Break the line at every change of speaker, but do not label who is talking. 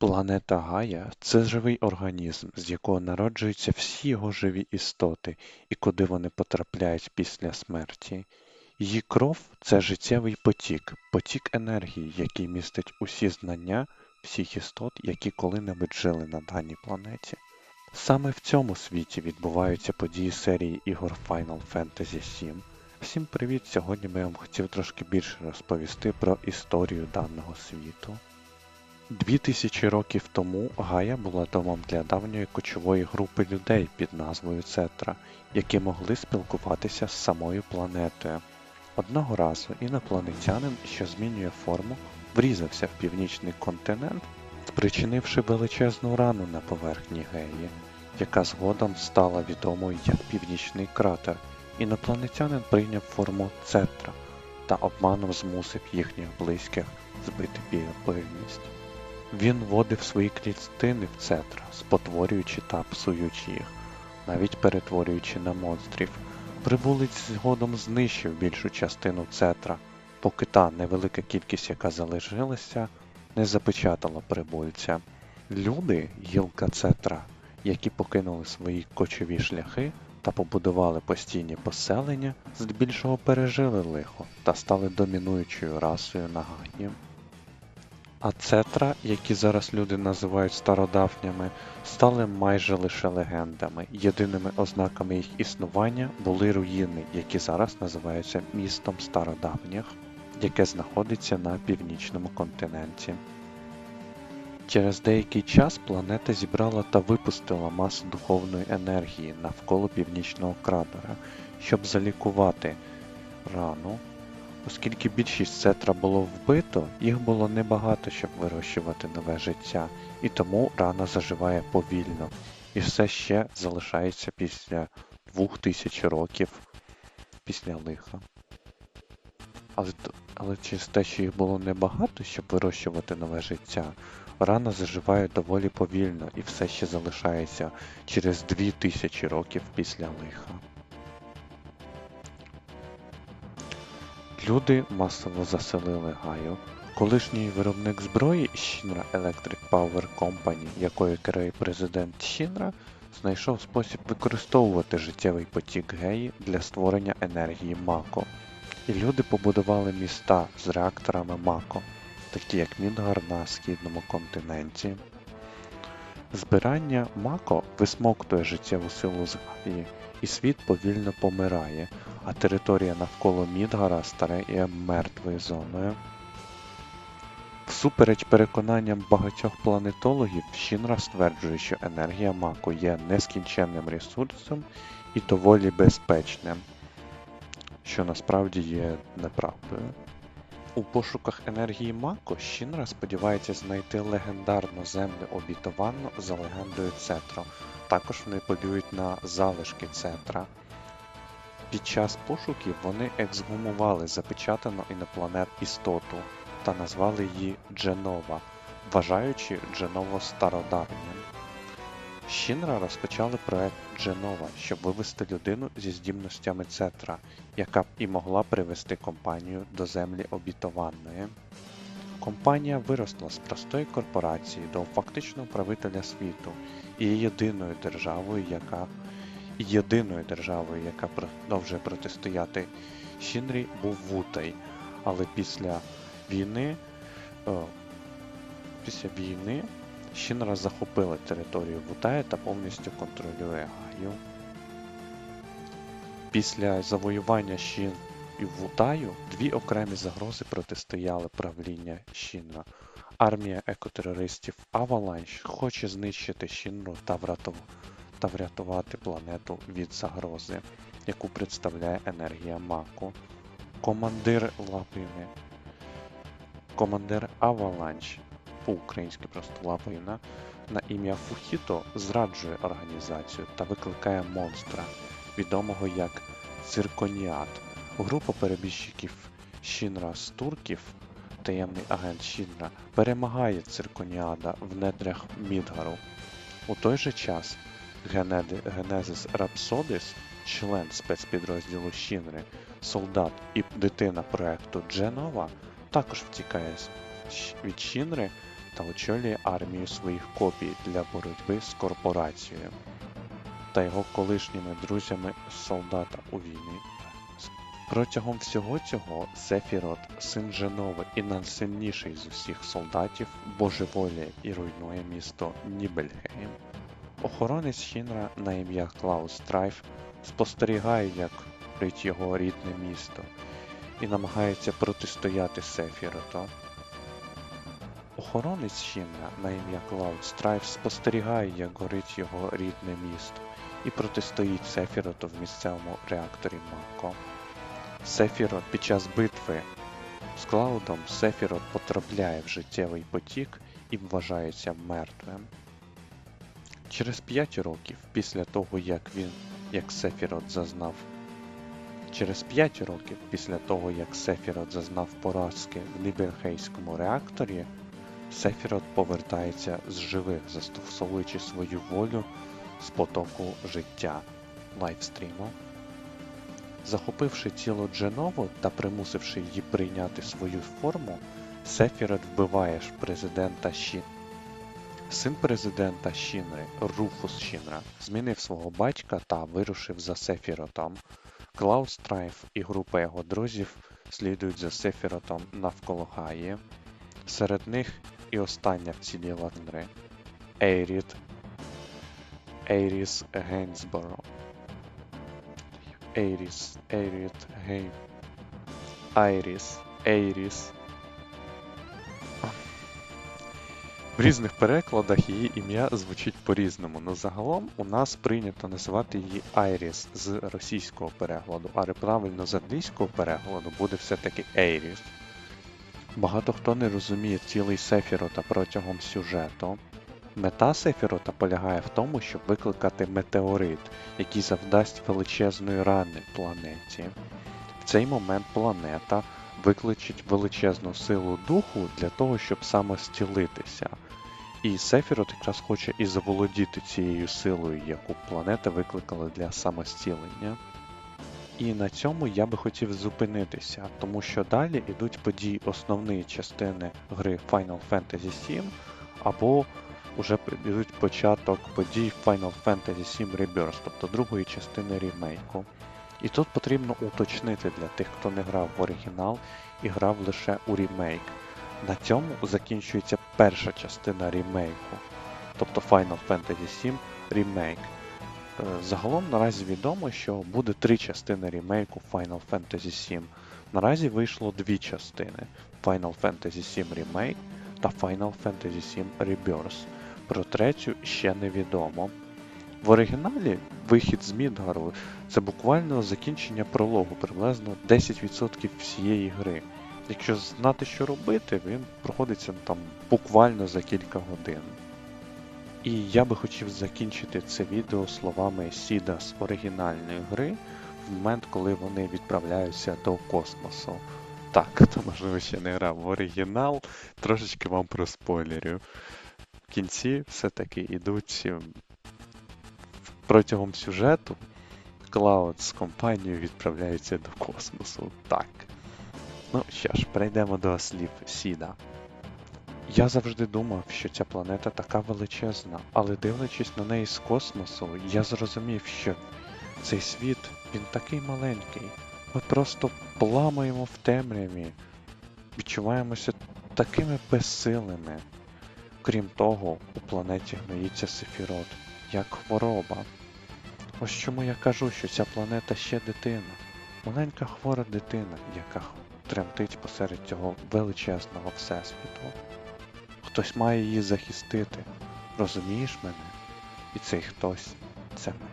Планета Гая це живий організм, з якого народжуються всі його живі істоти і куди вони потрапляють після смерті. Її кров це життєвий потік, потік енергії, який містить усі знання всіх істот, які коли-небудь жили на даній планеті. Саме в цьому світі відбуваються події серії ігор Final Fantasy VII. Всім привіт! Сьогодні я вам хотів трошки більше розповісти про історію даного світу. Дві тисячі років тому Гая була домом для давньої кочової групи людей під назвою Цетра, які могли спілкуватися з самою планетою. Одного разу інопланетянин, що змінює форму, врізався в північний континент, спричинивши величезну рану на поверхні Геї, яка згодом стала відомою як Північний кратер. Інопланетянин прийняв форму Цетра та обманом змусив їхніх близьких збити півність. Він вводив свої клітини в цетра, спотворюючи та псуючи їх, навіть перетворюючи на монстрів. Прибулець згодом знищив більшу частину цетра, поки та невелика кількість, яка залишилася, не запечатала прибульця. Люди, гілка цетра, які покинули свої кочові шляхи та побудували постійні поселення, здебільшого пережили лихо та стали домінуючою расою на Гаї. А цетра, які зараз люди називають стародавніми, стали майже лише легендами. Єдиними ознаками їх існування були руїни, які зараз називаються містом стародавніх, яке знаходиться на північному континенті. Через деякий час планета зібрала та випустила масу духовної енергії навколо північного кратера, щоб залікувати рану. Оскільки більшість цетра було вбито, їх було небагато, щоб вирощувати нове життя, і тому рана заживає повільно і все ще залишається після 2000 років після лиха. Але, але через те, що їх було небагато, щоб вирощувати нове життя, рана заживає доволі повільно і все ще залишається через 2000 років після лиха. Люди масово заселили Гаю. Колишній виробник зброї Shinra Electric Power Company, якою керує президент Shinra, знайшов спосіб використовувати життєвий потік Геї для створення енергії Мако. І люди побудували міста з реакторами Мако, такі як Мінгар на східному континенті. Збирання Мако висмоктує життєву силу з Гаї, і світ повільно помирає, а територія навколо Мідгара стає мертвою зоною. Всупереч переконанням багатьох планетологів, Щінра стверджує, що енергія Маку є нескінченним ресурсом і доволі безпечним, що насправді є неправдою. У пошуках енергії Мако Щінра сподівається знайти легендарну землю обітовану за легендою Цетро. Також вони полюють на залишки Цетра. Під час пошуків вони ексгумували запечатану інопланет істоту та назвали її Дженова, вважаючи Дженово стародавнім. Щінра розпочали проект Дженова, щоб вивести людину зі здібностями Цетра, яка б і могла привести компанію до землі обітованої. Компанія виросла з простої корпорації до фактичного правителя світу і є єдиною державою, яка єдиною державою, яка продовжує протистояти Щінрі, був Вутай. Але після війни о, після війни Щінра захопила територію Вутая та повністю контролює Гаю. Після завоювання Щін і Вутаю дві окремі загрози протистояли правління Щінра. Армія екотерористів Аваланш хоче знищити Щінру та врятувати та врятувати планету від загрози, яку представляє енергія Маку. Командир Лапини. Командир Аваланч, по-українськи просто Лапина, на ім'я Фухіто зраджує організацію та викликає монстра, відомого як Цирконіат. Група перебіжчиків Щінра з турків, таємний агент Щінра, перемагає Цирконіада в недрях Мідгару. У той же час Генезис Рапсодис, член спецпідрозділу Щінри, солдат і дитина проекту Дженова, також втікає від Щінри та очолює армію своїх копій для боротьби з корпорацією та його колишніми друзями солдата у війні. Протягом всього цього Сефірот, син Женови і найсильніший з усіх солдатів, божеволіє і руйнує місто Нібельгейм. Охоронець Хінра на ім'я Клаус Страйф спостерігає, як горить його рідне місто, і намагається протистояти Сефіроту. Охоронець Хінра на ім'я Клаус Страйф спостерігає, як горить його рідне місто, і протистоїть Сефіроту в місцевому реакторі Мако. Сефірот під час битви з Клаудом Сефірот потрапляє в життєвий потік і вважається мертвим. Через 5 років після того, як він, як Сефірот зазнав Через 5 років після того, як Сефірот зазнав поразки в Ліберхейському реакторі, Сефірот повертається з живих, застосовуючи свою волю з потоку життя лайвстріму. Захопивши тіло Дженову та примусивши її прийняти свою форму, Сефірот вбиває президента Шін. Син президента Шінри, Руфус Шінра, змінив свого батька та вирушив за Сефіротом. Клаус Страйф і група його друзів слідують за Сефіротом навколо Гаї. Серед них і остання вціліла Генри Ейрід Ейріс Гейнсборо. Ейріс, Ейрід, Гейн. Айріс, Ейріс. В різних перекладах її ім'я звучить по-різному, але загалом у нас прийнято називати її Айріс з російського перекладу, але правильно з англійського перекладу буде все-таки Ейріс. Багато хто не розуміє цілий Сефірота протягом сюжету. Мета Сефірота полягає в тому, щоб викликати метеорит, який завдасть величезної рани планеті. В цей момент планета викличить величезну силу духу для того, щоб самостілитися. І Сефірот якраз хоче і заволодіти цією силою, яку планета викликала для самостілення. І на цьому я би хотів зупинитися, тому що далі йдуть події основної частини гри Final Fantasy VII, або вже йдуть початок подій Final Fantasy VII Rebirth, тобто другої частини ремейку. І тут потрібно уточнити для тих, хто не грав в оригінал і грав лише у ремейк. На цьому закінчується перша частина ремейку, тобто Final Fantasy VII Remake. Е, Загалом наразі відомо, що буде три частини ремейку Final Fantasy VII. Наразі вийшло дві частини Final Fantasy VII Remake та Final Fantasy VII Rebirth. Про третю ще невідомо. В оригіналі вихід з Мідгару це буквально закінчення прологу, приблизно 10% всієї гри. Якщо знати, що робити, він проходиться там буквально за кілька годин. І я би хотів закінчити це відео словами Сіда з оригінальної гри в момент, коли вони відправляються до космосу. Так, хто можливо ще не грав в оригінал, трошечки вам проспойлерю. В кінці все-таки йдуть ем, протягом сюжету Клауд з компанією відправляються до космосу. Так. Ну що ж, перейдемо до слів Сіда. Я завжди думав, що ця планета така величезна, але дивлячись на неї з космосу, я зрозумів, що цей світ він такий маленький. Ми просто пламаємо в темряві, відчуваємося такими безсилими. Крім того, у планеті гноїться сефірот, як хвороба. Ось чому я кажу, що ця планета ще дитина, маленька хвора дитина, яка тремтить посеред цього величезного всесвіту. Хтось має її захистити. Розумієш мене? І цей хтось це ми.